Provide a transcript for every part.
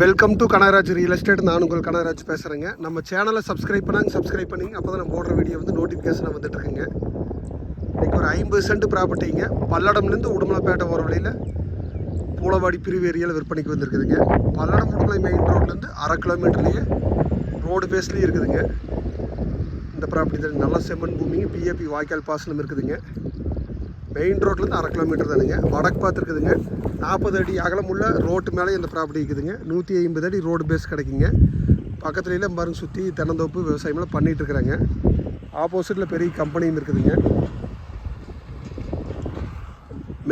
Welcome to Kanagaraj real estate நான் உங்கள் கனகராஜ் பேசுகிறேங்க நம்ம சேனலை சப்ஸ்கிரைப் பண்ணாங்க சப்ஸ்கிரைப் பண்ணிங்க. அப்போ தான் நம்ம போடுற வீடியோ வந்து நோட்டிஃபிகேஷன் வந்துட்டுருக்குங்க இன்றைக்கி ஒரு ஐம்பது சென்ட் ப்ராப்பர்ட்டிங்க பல்லடம்லேருந்து உடுமலைப்பேட்டை போகிற வழியில் பூலவாடி பிரிவு ஏரியாவில் விற்பனைக்கு வந்திருக்குதுங்க. பல்லடம் உடுமலை மெயின் ரோட்லேருந்து அரை கிலோமீட்டர்லேயே ரோடு பேஸ்லேயும் இருக்குதுங்க. இந்த ப்ராப்பர்ட்டி தான். நல்ல செம்மன் பூமிங்க. பிஏபி வாய்க்கால் பாசனம் இருக்குதுங்க. மெயின் ரோட்லேருந்து அரை கிலோமீட்டர் தானுங்க. வடக்கு பார்த்துருக்குதுங்க நாற்பது அடி அகலமுள்ள ரோட்டு மேலே இந்த ப்ராப்பர்ட்டி இருக்குதுங்க. நூற்றி ஐம்பது அடி ரோடு பேஸ் கிடைக்குங்க. பக்கத்துலலாம் பாருங்க சுற்றி தென்னந்தோப்பு விவசாயமெல்லாம் பண்ணிகிட்டு இருக்கிறாங்க. ஆப்போசிட்டில் பெரிய கம்பெனியும் இருக்குதுங்க.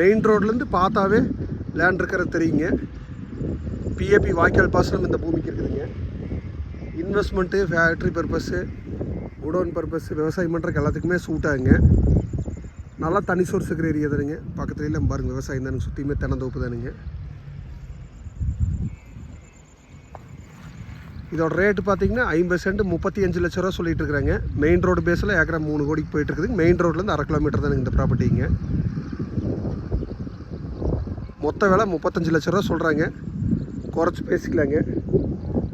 மெயின் ரோட்லேருந்து பார்த்தாவே லேண்ட் இருக்கிறது தெரியுங்க. பிஏபி வாய்க்கால் பாசனம் இந்த பூமிக்கு இருக்குதுங்க. இன்வெஸ்ட்மெண்ட்டு ஃபேக்ட்ரி பர்பஸ்ஸு உடோன் பர்பஸ் விவசாயம் பண்ணுறதுக்கு எல்லாத்துக்குமே சூட் ஆகுங்க. நல்லா தனி சோர்ஸ் இருக்கிற ஏரியா தானுங்க. பக்கத்துலலாம் பாருங்க விவசாயம் தானுங்க சுற்றியுமே தென்னந்தோப்பு தானுங்க. இதோட ரேட்டு பார்த்தீங்கன்னா ஐம்பது சென்ட் முப்பத்தி அஞ்சு லட்ச ரூபா சொல்லிட்டு இருக்கிறாங்க மெயின் ரோடு பேஸில் ஏக்கரா மூணு கோடிக்கு போயிட்டு இருக்குது. மெயின் ரோட்லேருந்து அரை கிலோமீட்டர் தானுங்க இந்த ப்ராப்பர்ட்டிங்க மொத்த விலை முப்பத்தஞ்சு லட்ச ரூபா சொல்கிறாங்க குறைச்சி பேசிக்கலாங்க.